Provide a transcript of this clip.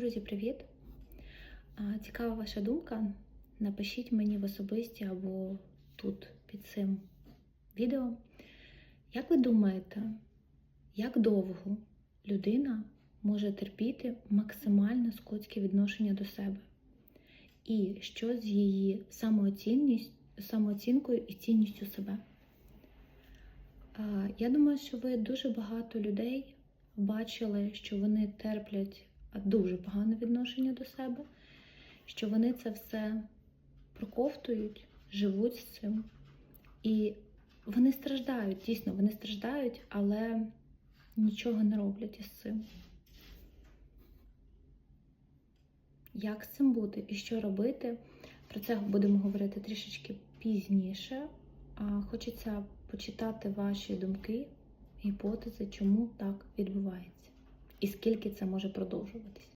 Друзі, привіт! Цікава ваша думка. Напишіть мені в особисті або тут під цим відео. Як ви думаєте, як довго людина може терпіти максимально скотське відношення до себе? І що з її самооцінкою і цінністю себе? Я думаю, що ви дуже багато людей бачили, що вони терплять дуже погане відношення до себе, що вони це все проковтують, живуть з цим. І вони страждають, дійсно, вони страждають, але нічого не роблять із цим. Як з цим бути і що робити? Про це будемо говорити трішечки пізніше. А Хочеться почитати ваші думки, гіпотези, чому так відбувається, і скільки це може продовжуватись.